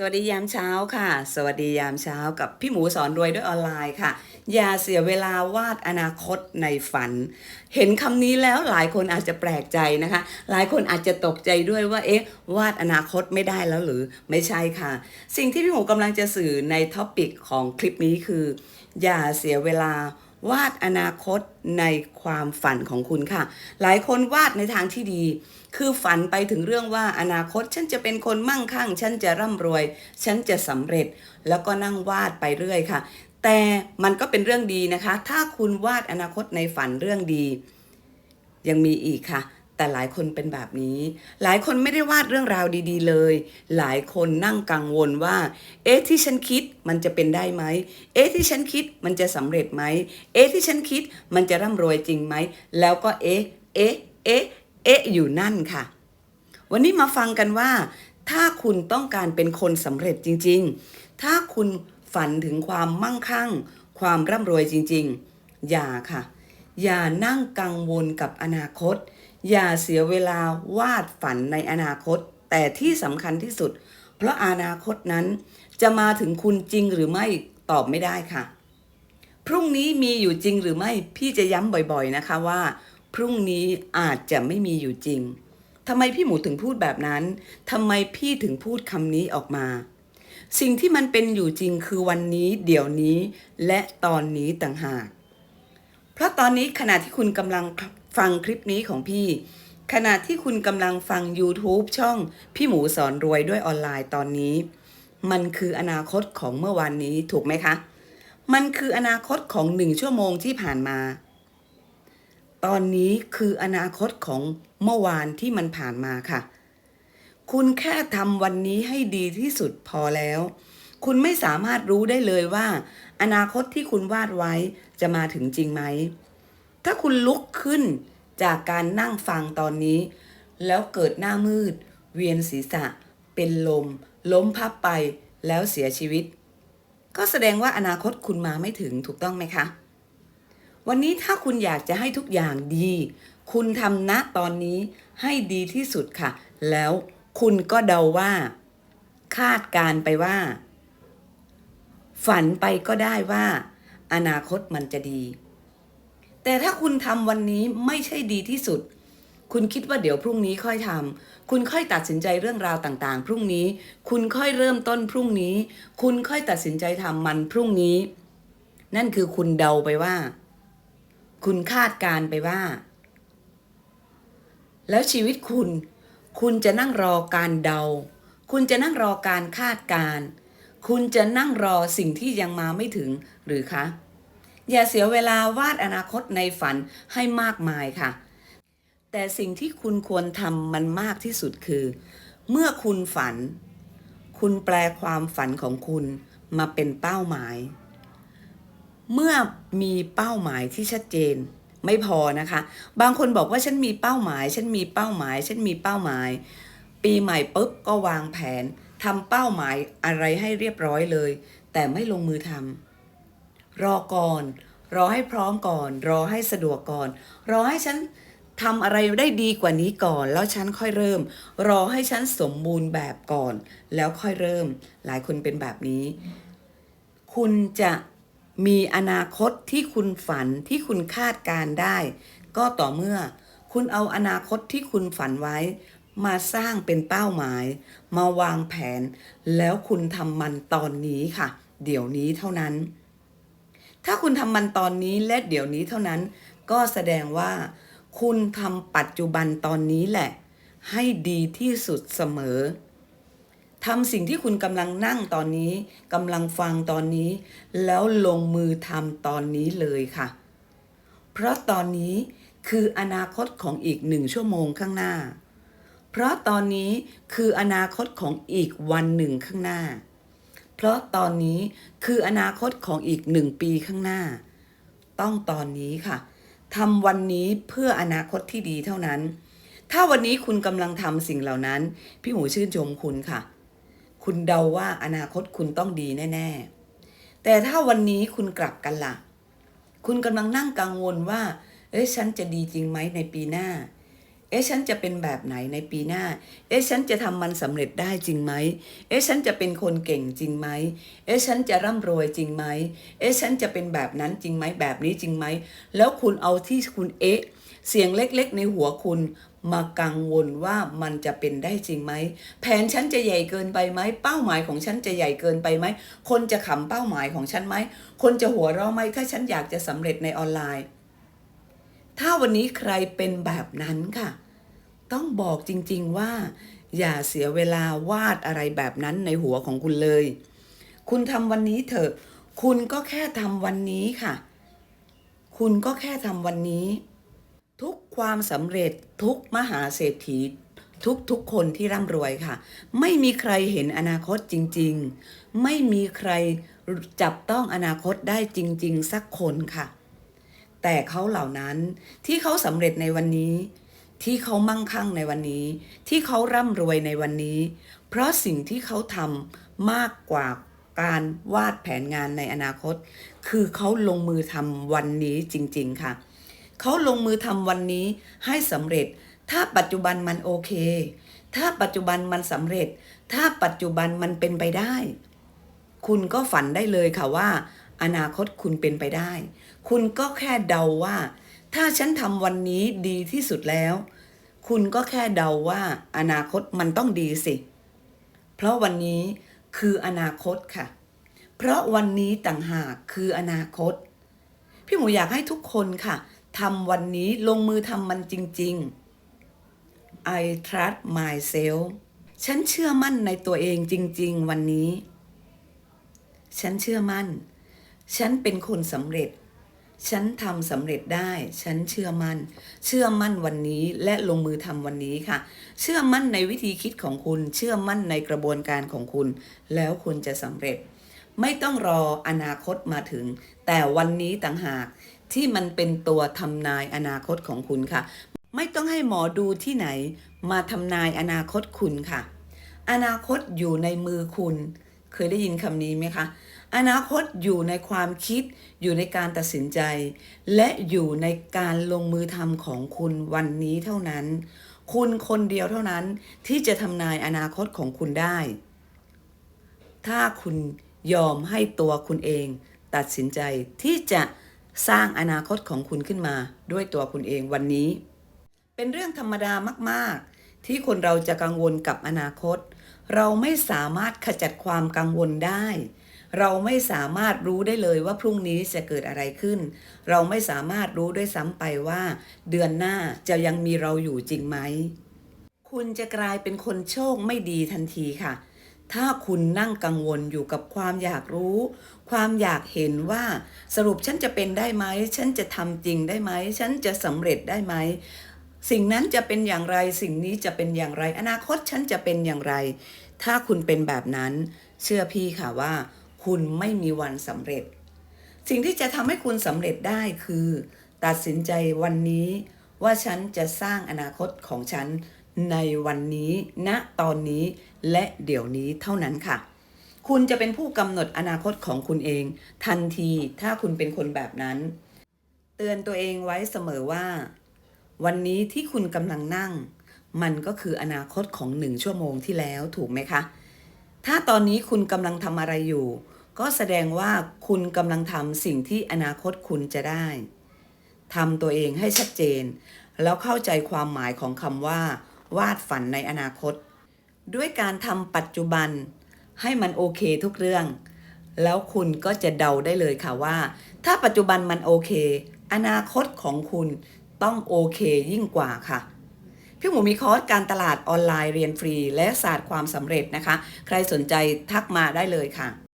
สวัสดียามเช้าค่ะ สวัสดียามเช้ากับพี่หมูสอนรวยด้วยออนไลน์ค่ะ อย่าเสียเวลาวาดอนาคตในฝัน เห็นคำนี้แล้วหลายคนอาจจะแปลกใจนะคะ หลายคนอาจจะตกใจด้วยว่าเอ๊ะวาดอนาคตไม่ได้แล้วหรือไม่ใช่ค่ะ สิ่งที่พี่หมูกำลังจะสื่อในท็อปิกของคลิปนี้คือ อย่าเสียเวลา วาดอนาคตในความฝันของคุณค่ะ หลายคนวาดในทางที่ดี คือฝันไปถึงเรื่องว่าอนาคตฉันจะเป็นคนมั่งคั่ง ฉันจะร่ำรวย ฉันจะสำเร็จ แล้วก็นั่งวาดไปเรื่อยค่ะ แต่มันก็เป็นเรื่องดีนะคะ ถ้าคุณวาดอนาคตในฝันเรื่องดี ยังมีอีกค่ะ แต่หลายคนเป็นแบบนี้ หลายคนไม่ได้วาดเรื่องราวดี ๆ เลย หลายคนนั่งกังวลว่า เอ๊ะที่ฉันคิดมันจะเป็นได้ไหม เอ๊ะที่ฉันคิดมันจะสำเร็จไหม เอ๊ะที่ฉันคิดมันจะร่ำรวยจริงไหม แล้วก็เอ๊ะ เอ๊ะ เอ๊ะ เอ๊ะ อยู่นั่นค่ะ วันนี้มาฟังกันว่า ถ้าคุณต้องการเป็นคนสำเร็จจริง ๆ ถ้าคุณฝันถึงความมั่งคั่ง ความร่ำรวยจริง ๆ อย่าค่ะ อย่านั่งกังวลกับอนาคต อย่าเสียเวลาวาดฝันในอนาคต แต่ที่สำคัญที่สุด เพราะอนาคตนั้น จะมาถึงคุณจริงหรือไม่ตอบไม่ได้ค่ะ พรุ่งนี้มีอยู่จริงหรือไม่พี่จะย้ำบ่อยๆนะคะว่า พรุ่งนี้อาจจะไม่มีอยู่จริงทำไมพี่หมูถึงพูดแบบนั้นทำไมพี่ถึงพูดคำนี้ออกมา สิ่งที่มันเป็นอยู่จริงคือวันนี้เดี๋ยวนี้ และตอนนี้ต่างหาก เพราะตอนนี้ขณะที่คุณกำลัง ฟังคลิปนี้ของพี่ ขณะที่คุณกำลังฟัง YouTube ช่องพี่หมูสอนรวยด้วยออนไลน์ตอนนี้ มันคืออนาคตของเมื่อวานนี้ถูกไหมคะ มันคืออนาคตของหนึ่งชั่วโมงที่ผ่านมา ตอนนี้คืออนาคตของเมื่อวานที่มันผ่านมาค่ะ คุณแค่ทำวันนี้ให้ดีที่สุดพอแล้ว คุณไม่สามารถรู้ได้เลยว่า อนาคตที่คุณวาดไว้จะมาถึงจริงไหม ถ้าคุณลุกขึ้นจากการนั่งฟังตอนนี้ แล้วเกิดหน้ามืด เวียนศีรษะ เป็นลม ล้มพับไปแล้วเสียชีวิต ก็แสดงว่าอนาคตคุณมาไม่ถึงถูกต้องไหมคะ วันนี้ถ้าคุณอยากจะให้ทุกอย่างดี คุณทำณตอนนี้ให้ดีที่สุดค่ะ แล้วคุณก็เดาว่า คาดการไปว่า ฝันไปก็ได้ว่า อนาคตมันจะดี แต่ถ้าคุณทำวันนี้ไม่ใช่ดีที่สุด คุณคิดว่าเดี๋ยวพรุ่งนี้ค่อยทำคุณค่อยตัดสินใจเรื่องราวต่างๆ พรุ่งนี้ คุณค่อยเริ่มต้นพรุ่งนี้ คุณค่อยตัดสินใจทำมันพรุ่งนี้ นั่นคือคุณเดาไปว่า คุณคาดการไปว่า แล้วชีวิตคุณ คุณจะนั่งรอการเดา คุณจะนั่งรอการคาดการ คุณจะนั่งรอสิ่งที่ยังมาไม่ถึงหรือคะ อย่าเสียเวลาวาดอนาคตในฝันให้มากมายค่ะ แต่สิ่งที่คุณควรทำมันมากที่สุดคือ เมื่อคุณฝัน คุณแปลความฝันของคุณมาเป็นเป้าหมาย เมื่อมีเป้าหมายที่ชัดเจนไม่พอนะคะ บางคนบอกว่าฉันมีเป้าหมาย ฉันมีเป้าหมาย ฉันมีเป้าหมาย ปีใหม่ปุ๊บก็วางแผนทำเป้าหมายอะไรให้เรียบร้อยเลย แต่ไม่ลงมือทำ รอก่อน รอให้พร้อมก่อน รอให้สะดวกก่อน รอให้ฉันทำอะไรได้ดีกว่านี้ก่อน แล้วฉันค่อยเริ่ม รอให้ฉันสมบูรณ์แบบก่อน แล้วค่อยเริ่ม หลายคนเป็นแบบนี้ คุณจะมีอนาคตที่คุณฝันที่คุณคาดการได้ ก็ต่อเมื่อ คุณเอาอนาคตที่คุณฝันไว้ มาสร้างเป็นเป้าหมาย มาวางแผน แล้วคุณทำมันตอนนี้ค่ะ เดี๋ยวนี้เท่านั้น ถ้าคุณทำมันตอนนี้และเดี๋ยวนี้เท่านั้น ก็แสดงว่า คุณทำปัจจุบันตอนนี้แหละ ให้ดีที่สุดเสมอทำสิ่งที่คุณกำลังนั่งตอนนี้กำลังฟังตอนนี้ แล้วลงมือทำตอนนี้เลยค่ะ เพราะตอนนี้คืออนาคตของอีกหนึ่งชั่วโมงข้างหน้า เพราะตอนนี้คืออนาคตของอีกวันหนึ่งข้างหน้า เพราะตอนนี้คืออนาคตของอีกหนึ่งปีข้างหน้า ต้องตอนนี้ค่ะทำวันนี้เพื่ออนาคตที่ดีเท่านั้น ถ้าวันนี้คุณกำลังทำสิ่งเหล่านั้น พี่หมูชื่นชมคุณค่ะ คุณเดาว่าอนาคตคุณต้องดีแน่ ๆ แต่ถ้าวันนี้คุณกลับกันละ่ะ คุณกำลังนั่งกังวลว่า เอ้ยฉันจะดีจริงไหมในปีหน้า เอ๊ะฉันจะเป็นแบบไหนในปีหน้า เอ๊ะฉันจะทำมันสำเร็จได้จริงไหม เอ๊ะฉันจะเป็นคนเก่งจริงไหม เอ๊ะฉันจะร่ำรวยจริงไหม เอ๊ะฉันจะเป็นแบบนั้นจริงไหมแบบนี้จริงไหม แล้วคุณเอาที่คุณเอ๊ะเสียงเล็กๆ ในหัวคุณมากังวลว่ามันจะเป็นได้จริงไหม แผนฉันจะใหญ่เกินไปไหม เป้าหมายของฉันจะใหญ่เกินไปไหม คนจะขำเป้าหมายของฉันไหม คนจะหัวเราะไหมถ้าฉันอยากจะสำเร็จในออนไลน์ ถ้าวันนี้ใครเป็นแบบนั้นค่ะ ต้องบอกจริงๆว่า อย่าเสียเวลาวาดอะไรแบบนั้นในหัวของคุณเลย คุณทำวันนี้เถอะ คุณก็แค่ทำวันนี้ค่ะ คุณก็แค่ทำวันนี้ ทุกความสำเร็จทุกมหาเศรษฐีทุกทุกคนที่ร่ำรวยค่ะ ไม่มีใครเห็นอนาคตจริง ๆ ไม่มีใครจับต้องอนาคตได้จริง ๆ สักคนค่ะ แต่เขาเหล่านั้นที่เขาสำเร็จในวันนี้ ที่เขามั่งคั่งในวันนี้ ที่เขาร่ำรวยในวันนี้ เพราะสิ่งที่เขาทำมากกว่าการวาดแผนงานในอนาคต คือเขาลงมือทำวันนี้จริง ๆ ค่ะ เขาลงมือทำวันนี้ให้สำเร็จ ถ้าปัจจุบันมันโอเค ถ้าปัจจุบันมันสำเร็จ ถ้าปัจจุบันมันเป็นไปได้ คุณก็ฝันได้เลยค่ะว่า อนาคตคุณเป็นไปได้ คุณก็แค่เดาว่า ถ้าฉันทำวันนี้ดีที่สุดแล้ว คุณก็แค่เดาว่า อนาคตมันต้องดีสิ เพราะวันนี้คืออนาคตค่ะ เพราะวันนี้ต่างหากคืออนาคต พี่หมูอยากให้ทุกคนค่ะทำวันนี้ลงมือทำมันจริง ๆ I trust myself ฉันเชื่อมั่นในตัวเองจริง ๆ วันนี้ ฉันเชื่อมั่น ฉันเป็นคนสำเร็จ ฉันทำสำเร็จได้ ฉันเชื่อมั่น เชื่อมั่นวันนี้และลงมือทำวันนี้ค่ะ เชื่อมั่นในวิธีคิดของคุณ เชื่อมั่นในกระบวนการของคุณ แล้วคุณจะสำเร็จ ไม่ต้องรออนาคตมาถึง แต่วันนี้ต่างหากที่มันเป็นตัวทำนายอนาคตของคุณค่ะ ไม่ต้องให้หมอดูที่ไหน มาทำนายอนาคตคุณค่ะ อนาคตอยู่ในมือคุณ เคยได้ยินคำนี้ไหมคะ อนาคตอยู่ในความคิด อยู่ในการตัดสินใจ และอยู่ในการลงมือทำของคุณวันนี้เท่านั้น คุณคนเดียวเท่านั้นที่จะทำนายอนาคตของคุณได้ ถ้าคุณยอมให้ตัวคุณเอง ตัดสินใจที่จะสร้างอนาคตของคุณขึ้นมา ด้วยตัวคุณเองวันนี้ เป็นเรื่องธรรมดามาก ๆ ที่คนเราจะกังวลกับอนาคต เราไม่สามารถขจัดความกังวลได้ เราไม่สามารถรู้ได้เลยว่าพรุ่งนี้จะเกิดอะไรขึ้น เราไม่สามารถรู้ด้วยซ้ำไปว่า เดือนหน้าจะยังมีเราอยู่จริงไหม คุณจะกลายเป็นคนโชคไม่ดีทันทีค่ะ ถ้าคุณนั่งกังวลอยู่กับความอยากรู้ ความอยากเห็นว่า สรุปฉันจะเป็นได้ไหม ฉันจะทำจริงได้ไหม ฉันจะสำเร็จได้ไหมสิ่งนั้นจะเป็นอย่างไรสิ่งนี้จะเป็นอย่างไร อนาคตฉันจะเป็นอย่างไร ถ้าคุณเป็นแบบนั้น เชื่อพี่ค่ะว่า คุณไม่มีวันสำเร็จ สิ่งที่จะทำให้คุณสำเร็จได้คือ ตัดสินใจวันนี้ว่าฉันจะสร้างอนาคตของฉันในวันนี้ณตอนนี้ และเดี๋ยวนี้เท่านั้นค่ะ คุณจะเป็นผู้กำหนดอนาคตของคุณเอง ทันทีถ้าคุณเป็นคนแบบนั้น เตือนตัวเองไว้เสมอว่า วันนี้ที่คุณกำลังนั่ง มันก็คืออนาคตของหนึ่งชั่วโมงที่แล้วถูกไหมคะ ถ้าตอนนี้คุณกำลังทำอะไรอยู่ ก็แสดงว่าคุณกำลังทำสิ่งที่อนาคตคุณจะได้ทำตัวเองให้ชัดเจน แล้วเข้าใจความหมายของคำว่า วาดฝันในอนาคต ด้วยการทำปัจจุบัน ให้มันโอเคทุกเรื่อง แล้วคุณก็จะเดาได้เลยค่ะว่า ถ้าปัจจุบันมันโอเค อนาคตของคุณต้องโอเคยิ่งกว่าค่ะ พี่หมูมีคอร์สการตลาดออนไลน์เรียนฟรี และศาสตร์ความสำเร็จนะคะ ใครสนใจทักมาได้เลยค่ะ